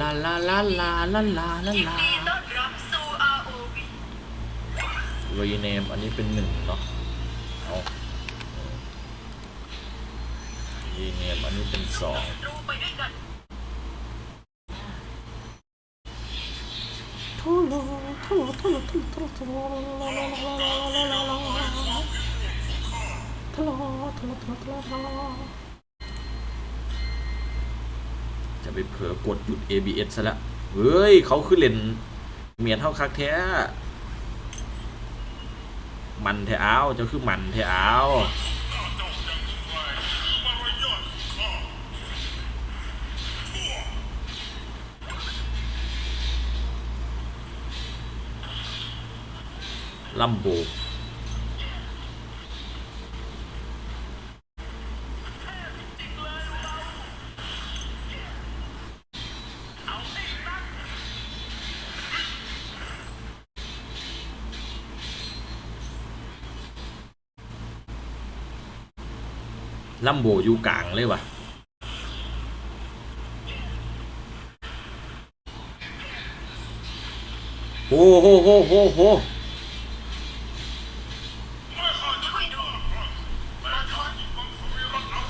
ลาลาลาลาลาลาลาลาต้อนรับสู่ ROV รีเนมอันนี้เป็นหนึ่งเนาะเอารีเนมอันนี้เป็นสองรู้ไปด้วยกันทุลุทุลุทุลุทุลุทุลุทุลุทุลุทุลุทุลุทุลุ จะไปเผลอกดหยุด ABS ซะละเฮ้ย เขาขึ้นเลนเมียนเท่าคักแท้ มันแท้เอาเจ้าคือมันแท้เอาลัมโบ ลัมโบอยู่กลางเลยวะโอ้โหโหโหโห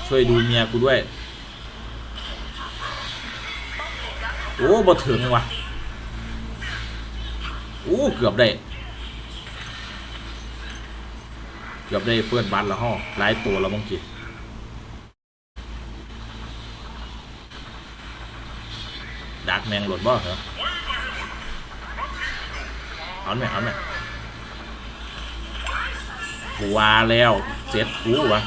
ช่วยดูเมียกูด้วย โอ้บ่ถึงว่ะโอ้เกือบได้ เกือบได้เพื่อนบ้านละห้อหลายตัวแล้วบางที ดักแมงหล่นบ่เหรอเอาไหมเอาไหมกูว่าแล้วเสร็จกูวะ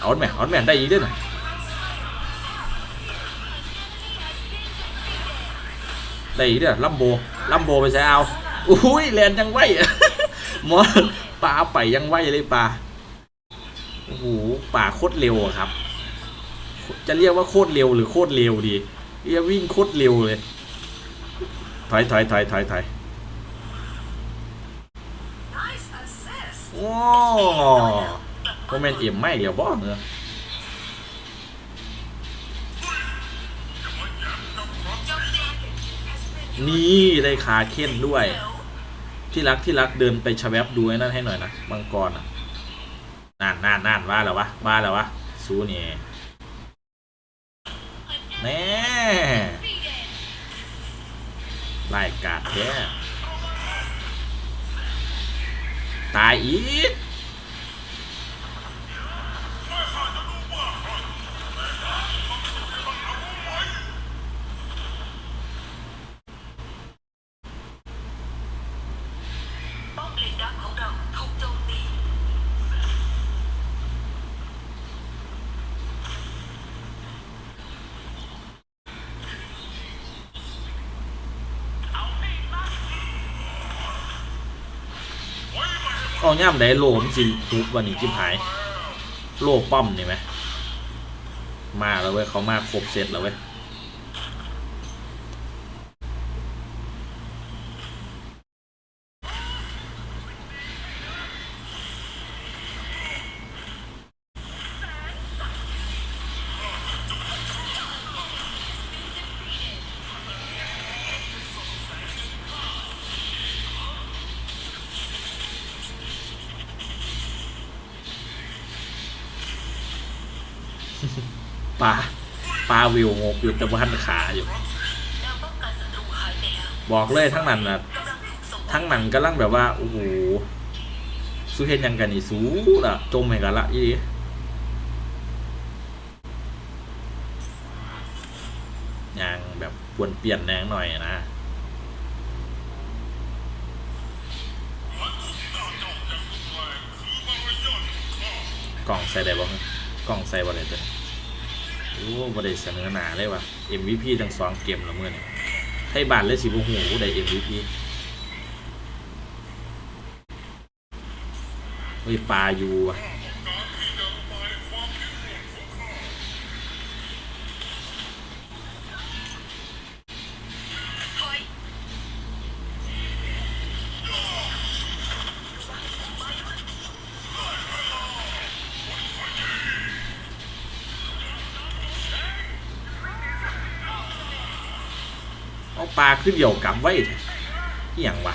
เอาแม่เอาแม่ได้อีกด้วยนะได้อีกด้วยลัมโบลัมโบไปใส่เอาอุ้ยแลนยังไหวหมอปลาไปยังไหวเลยปลาโอ้โหป่าโคตรเร็วอะครับ จะเรียกว่าโคตรเร็วหรือโคตรเร็วดีเรียกวิ่งโคตรเร็วเลยถอยถอยถอยถอยถอยโอ้โมเมนต์เอ็มไม่เดี๋ยวบ้องเนอะนี่ได้ขาเค้นด้วย ที่รักที่รักเดินไปชะแวบดูไอ้นั่นให้หน่อยนะมังกรอะน่านน่านน่านว่าแล้ววะว่าแล้ววะสู้นี่ แน่ไล่กาดแท้ตายอีก ป้อมเลนดักของเราถูกโจมตี เอาย่ำได้โลมสิทุบวันนี้จิบหาย โลป้อมนี่ไหมมาแล้วเว้ยเขามาครบเสร็จแล้วเว้ย ปลาปลาวิวงกอยู่แต่บ้านขาอยู่ บอกเลยทั้งนั้นนะกำลังทั้งนั้นกำลังแบบว่าโอ้โหสู้เห็นยังกันนี่สู้ละจมให้กันละอียังแบบควรเปลี่ยนแนงหน่อยนะกล่องใส่ได้บ่ฮะกล่องใส่บ่ได้จ้ะ โอ้บ่ได้เสนอหนาเลยว่ะ MVP ทั้งสองเกมละมื้อนี่ให้บานเลยสิบ่หูได้ MVP เฮ้ยปลาอยู่ว่ะ ปลาขึ้นเดี่ยวกลับไว้เอียงวะ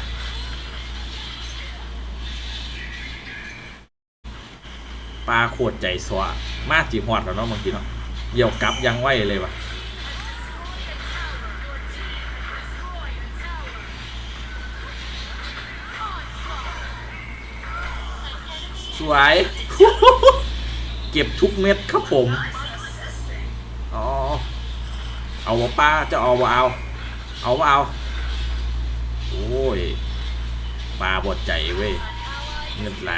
ปลาโคตรใจสวะมาจีหอดแล้วเนาะบางทีเนาะเดี่ยวกลับยังไว้เลยวะสวย เก็บทุกเม็ดครับผม อ๋อ เอาป้าจะเอาเอา เอาวะเอา โอ้ยปลาบดใจเว้ยเงินไหล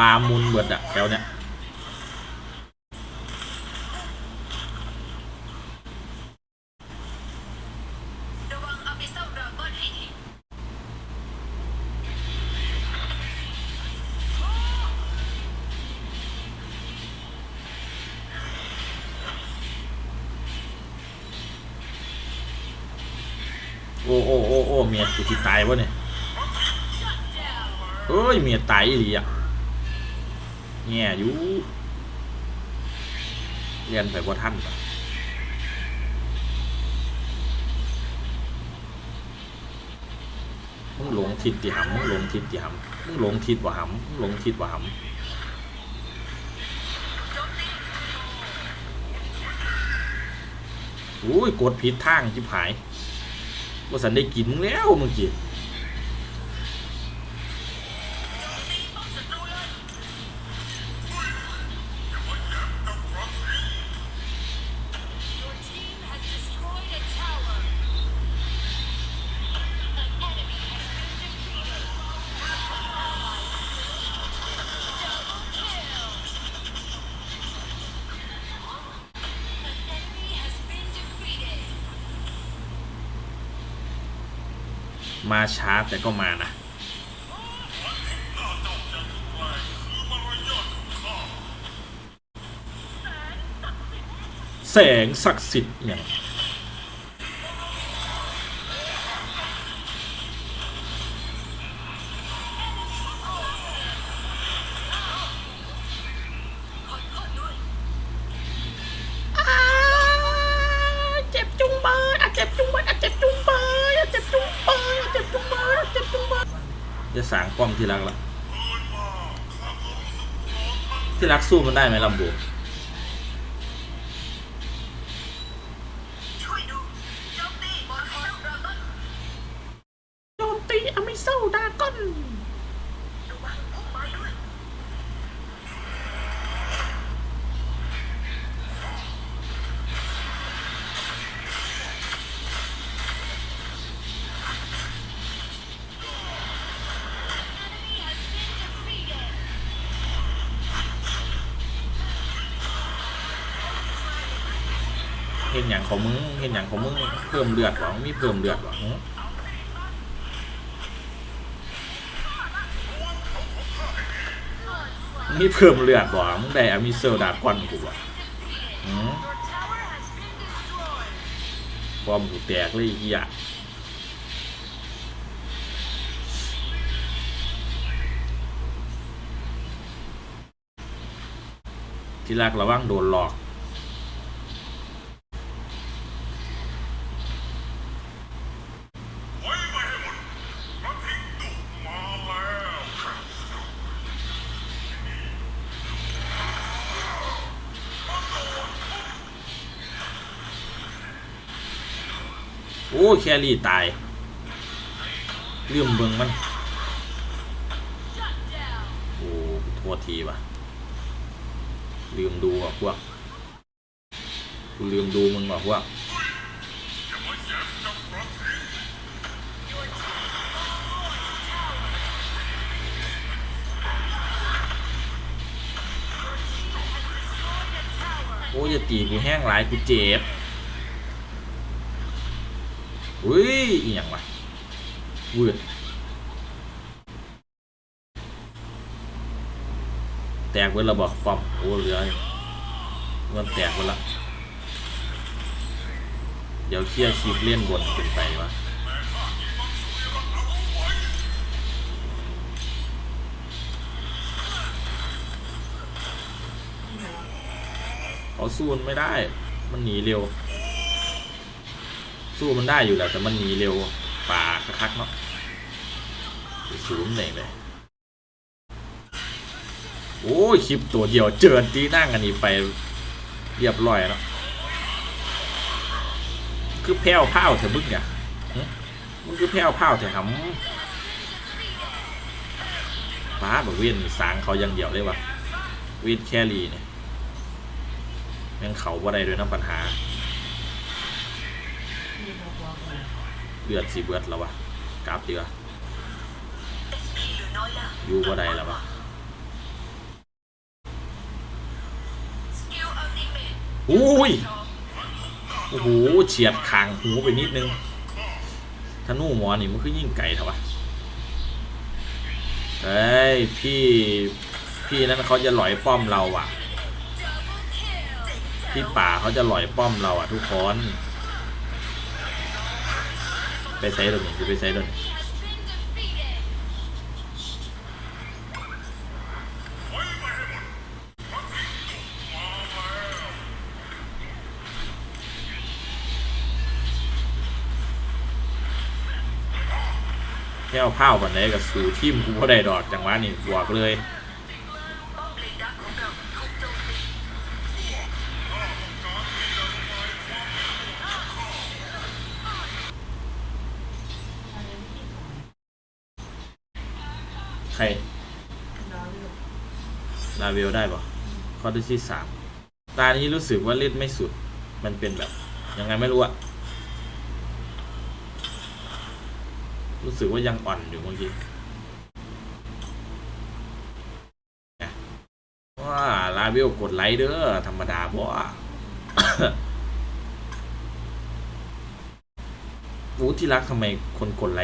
ลามุนเบิดอะแถวเนี้ยโอ้โอ้โอ้โอ้เมียกูที่ตายวะเนี่ยเอ้ยเมียตายอีหลีอะ แง่อยู่เรียนไปว่าท่านมึงหลงทิศที่หำมึงหลงทิศที่หำมึงหลงทิศว่าหำมึงหลงทิศว่าหำโอ้ยกดผิดทางจิบหายว่าสันได้กินแล้วเมื่อกี้ มาช้าแต่ก็มานะแสงศักดิ์สิทธิ์เนี่ย ป้อมที่รักละที่รักสู้มันได้ไหมลำบูโจมตีอลอาบิเซอนโซดากอน เห็นอย่างของมึงเห็นอย่างของมึงเพิ่มเลือดหรอมีเพิ่มเลือดหรอหึมีเพิ่มเลือดหรอมึงได้อามิเซลดากอนกูอะหืมความหูแตกเลยไอ้เหี้ยที่รักระวังโดนหลอก โอ้แครี่ตายลืมเบิงมัน โอ้โทษทีว่ะ ลืมดูอะพวกกูลืมดูมึงว่ะพวกโอ้ยตีกูแห้งหลายกูเจ็บ อุ้ยอีหยังวะวืดแตกเว้นระบอกป้อมโอ้เหลือเงินแตกเว้นละ เดี๋ยวเคียร์คลิปเล่นบนเป็นไปวะเขาสู้มันไม่ได้ มันหนีเร็ว สู้มันได้อยู่แหละแต่มันหนีเร็วป่าคักๆเนาะศูนย์ไหนเลยโอ้ยคลิปตัวเดียวเจิดตีนั่งอันนี้ไปเรียบร้อยแล้วคือแพ้วพ้าวเถอะบึ้งเนี่ยหึมันคือแพ้วพ้าวเถอะครับป้าบอกเวียนสางเขาย่างเดียวเลยวะเวียนแครีเนี่ยแม่งเขาว่าใดด้วยนะปัญหา เลือดสีเบือดแล้ววะกราบดีกว่าดีเหลือน้อยแล้วอยู่ว่าใดแล้ววะอุ้ยโอ้โหเฉียดคางหูไปนิดนึงธนูหมอนี่มันคือยิ่งไก่เถอะวะเอ้ยพี่พี่นั้นเขาจะหลอยป้อมเราอะ พี่ป่าเขาจะหลอยป้อมเราอะทุกคน ไปใช้ตัวนี้จะไปใช้ตัวนี้แค่เอาผ้าวันไหนกับสู่ทีมกูก็ได้ดอกจังหวะนี่บวกเลย เวลได้ปะข้อที่สามตานี้รู้สึกว่าเล่นไม่สุด มันเป็นแบบ ยังไงไม่รู้อะรู้สึกว่ายังอ่อนอยู่เมื่อกี้ว่าลาเวลกดไลค์เด้อธรรมดาบ่วูที่รักทำไมคนกดไลค์